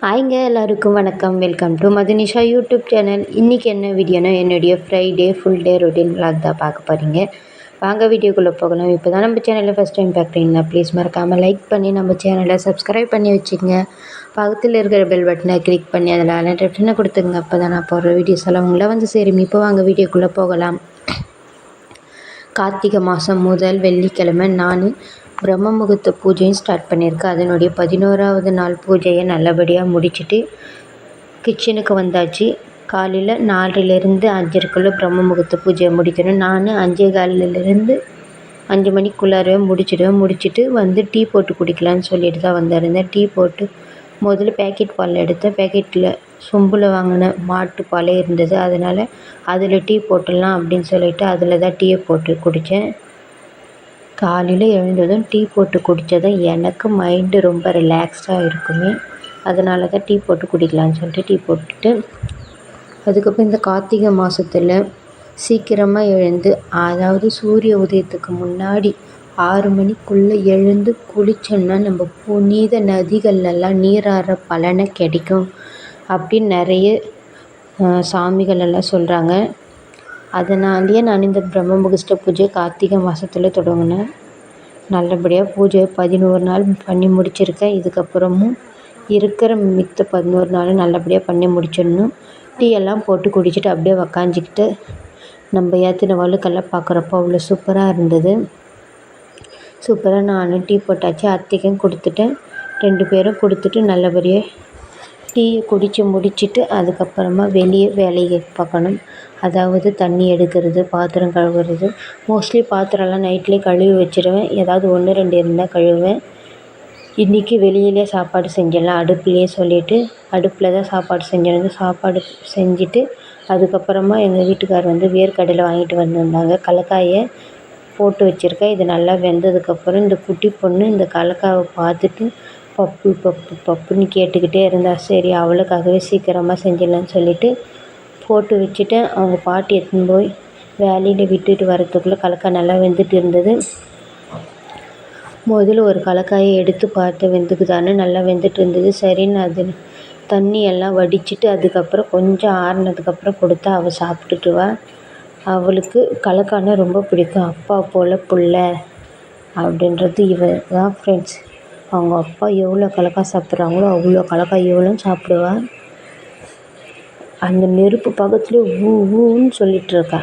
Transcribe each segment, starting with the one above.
ஹாய்ங்க எல்லாருக்கும் வணக்கம். Welcome to Madhunisha YouTube channel இன்றைக்கி என்ன வீடியோனா என்னுடைய Friday full day routine vlog தான் பார்க்க போகிறீங்க வாங்க வீடியோக்குள்ளே போகலாம். இப்போ தான் நம்ம சேனலில் ஃபஸ்ட் டைம் பார்க்குறீங்கன்னா ப்ளீஸ் மறக்காமல் லைக் பண்ணி நம்ம சேனலை சப்ஸ்கிரைப் பண்ணி வச்சுக்கோங்க. பக்கத்தில் இருக்கிற பெல் பட்டனை கிளிக் பண்ணி அதில் அலர்ட் கொடுத்துங்க அப்போ தான் நான் போடுற வீடியோஸ் எல்லாம் உங்களை வந்து சேரும். இப்போ வாங்க வீடியோக்குள்ளே போகலாம். கார்த்திகை மாதம் முதல் வெள்ளிக்கிழமை நான் பிரம்ம முகூர்த்த பூஜையும் ஸ்டார்ட் பண்ணியிருக்கேன் அதனுடைய பதினோராவது நாள் பூஜையை நல்லபடியாக முடிச்சுட்டு கிச்சனுக்கு வந்தாச்சு. காலையில் நாலுலேருந்து அஞ்சரைக்குள்ளே பிரம்ம முகூர்த்த பூஜையை முடிக்கணும். நான் அஞ்சே காலிலேருந்து அஞ்சு மணிக்குள்ளாரவே முடிச்சிடுவேன். முடிச்சுட்டு வந்து டீ போட்டு குடிக்கலான்னு சொல்லிட்டு தான் வந்திருந்தேன். டீ போட்டு முதல்ல பேக்கெட் பால் எடுத்தேன். பேக்கெட்டில் சொம்பில் வாங்கின மாட்டு பாலே இருந்தது. அதனால் அதில் டீ போட்டுடலாம் அப்படின்னு சொல்லிட்டு அதில் தான் டீயை போட்டு குடித்தேன் காலையில் எழுந்ததும் டீ போட்டு குடித்தா எனக்கு மைண்டு ரொம்ப ரிலாக்ஸ்டாக இருக்குமே. அதனால தான் டீ போட்டு குடிக்கலான்னு சொல்லிட்டு டீ போட்டுட்டு அதுக்கப்புறம் இந்த கார்த்திகை மாதத்துல சீக்கிரமாக எழுந்து அதாவது சூரிய உதயத்துக்கு முன்னாடி ஆறு மணிக்குள்ளே எழுந்து குளிச்சோன்னா நம்ம புனித நதிகள்லாம் நீராடுற பலனை கிடைக்கும். அப்படின்னு நிறைய சாமிகள் எல்லாம் சொல்கிறாங்க அதனாலேயே நான் இந்த பிரம்ம முகூர்த்த பூஜை கார்த்திகை மாதத்துல தொடங்கினேன். நல்லபடியாக பூஜை பதினோரு நாள் பண்ணி முடிச்சிருக்கேன். இதுக்கப்புறமும் இருக்கிற மித்த பதினோரு நாளும் நல்லபடியாக பண்ணி முடிச்சிடணும். டீ எல்லாம் போட்டு குடிச்சிட்டு அப்படியே உக்காஞ்சிக்கிட்டு நம்ம ஏற்றின வழுக்கெல்லாம் பார்க்குறப்போ அவ்வளோ சூப்பராக இருந்தது. சூப்பராக நானும் டீ போட்டாச்சு அத்தைக்கும் கொடுத்துட்டேன். ரெண்டு பேரும் கொடுத்துட்டு நல்லபடியாக டீயை குடித்து முடிச்சுட்டு அதுக்கப்புறமா வெளியே வேலையை பார்க்கணும். அதாவது தண்ணி எடுக்கிறது பாத்திரம் கழுவுறது. மோஸ்ட்லி பாத்திரம்லாம் நைட்லேயே கழுவி வச்சுருவேன். ஏதாவது ஒன்று ரெண்டு இருந்தால் கழுவுவேன். இன்றைக்கி வெளியிலே சாப்பாடு செஞ்சிடலாம். அடுப்புலேயே சொல்லிவிட்டு அடுப்பில் தான் சாப்பாடு செஞ்சிருந்து சாப்பாடு செஞ்சுட்டு அதுக்கப்புறமா எங்கள் வீட்டுக்கார் வந்து வேர்க்கடலை வாங்கிட்டு வந்திருந்தாங்க. கலக்காயை போட்டு வச்சுருக்கேன். இது நல்லா வெந்ததுக்கப்புறம் இந்த குட்டி பொண்ணு இந்த கலக்காவை பார்த்துட்டு பப்பு பப்பு பப்புன்னு கேட்டுக்கிட்டே இருந்தா சரி அவளுக்காகவே சீக்கிரமாக செஞ்சிடலான்னு சொல்லிட்டு போட்டு வச்சுட்டேன் அவங்க பாட்டி எடுத்துன்னு போய் வேலையில் விட்டுட்டு வரத்துக்குள்ளே கலக்காய் நல்லா வெந்துட்டு இருந்தது. முதல்ல ஒரு கலக்காயை எடுத்து பார்த்தேன் வெந்துக்குதான்னு நல்லா வெந்துட்டு இருந்தது. சரின்னு அது தண்ணி எல்லாம் வடிச்சிட்டு அதுக்கப்புறம் கொஞ்சம் ஆறுனதுக்கப்புறம் கொடுத்தா அவள் சாப்பிட்டுட்டுவா. அவளுக்கு கலக்காய்னா ரொம்ப பிடிக்கும். அப்பா போல் புள்ள அப்படின்றது இவ தான் ஃப்ரெண்ட்ஸ் அவங்க அப்பா எவ்வளோ கலக்காய் சாப்பிட்றாங்களோ அவ்வளோ கலக்காய் இவளும் சாப்பிடுவா. அந்த நெருப்பு பக்கத்துலேயே ஊ ஊன்னு சொல்லிகிட்ருக்கா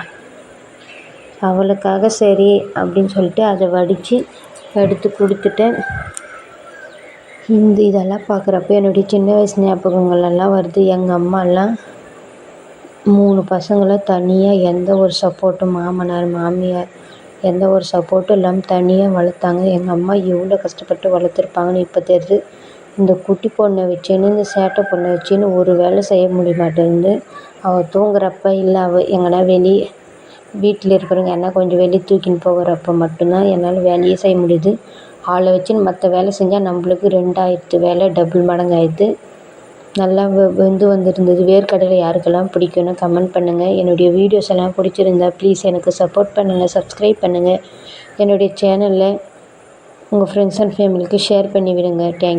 அவளுக்காக சரி அப்படின்னு சொல்லிட்டு அதை வடித்து எடுத்து கொடுத்துட்டேன். இந்த இதெல்லாம் பார்க்குறப்ப என்னுடைய சின்ன வயசு ஞாபகங்களெல்லாம் வருது. எங்கள் அம்மாலாம் மூணு பசங்களை தனியாக எந்த ஒரு சப்போர்ட்டும் மாமனார் மாமியார் எந்த ஒரு சப்போர்ட்டும் இல்லாமல் தனியாக வளர்த்தாங்க. எங்கள் அம்மா எவ்வளோ கஷ்டப்பட்டு வளர்த்துருப்பாங்கன்னு இப்போ தெரியுது. இந்த குட்டி பொண்ணை வச்சுன்னு இந்த சேட்டை பொண்ணை வச்சுன்னு ஒரு வேலை செய்ய முடிய மாட்டேங்குது அவள் தூங்குறப்ப இல்லை அவள் எங்கேனா வெளியே வீட்டில் இருக்கிறவங்க என்ன கொஞ்சம் வெளியே தூக்கின்னு போகிறப்ப மட்டும்தான் என்னால் வேலையே செய்ய முடியுது. ஆளை வச்சுன்னு மற்ற வேலை செஞ்சால் நம்மளுக்கு ரெண்டாயிரத்து வேலை டபுள் மடங்காயிடுது. நல்லா வெ வெந்து வந்திருந்தது. வேர்க்கடலை யாருக்கெல்லாம் பிடிக்கும்னு கமெண்ட் பண்ணுங்கள் என்னுடைய வீடியோஸ் எல்லாம் பிடிச்சிருந்தா ப்ளீஸ் எனக்கு சப்போர்ட் பண்ணுங்கள் சப்ஸ்கிரைப் பண்ணுங்கள் என்னுடைய சேனலில் உங்கள் ஃப்ரெண்ட்ஸ் அண்ட் ஃபேமிலிக்கு ஷேர் பண்ணி விடுங்க தேங்க்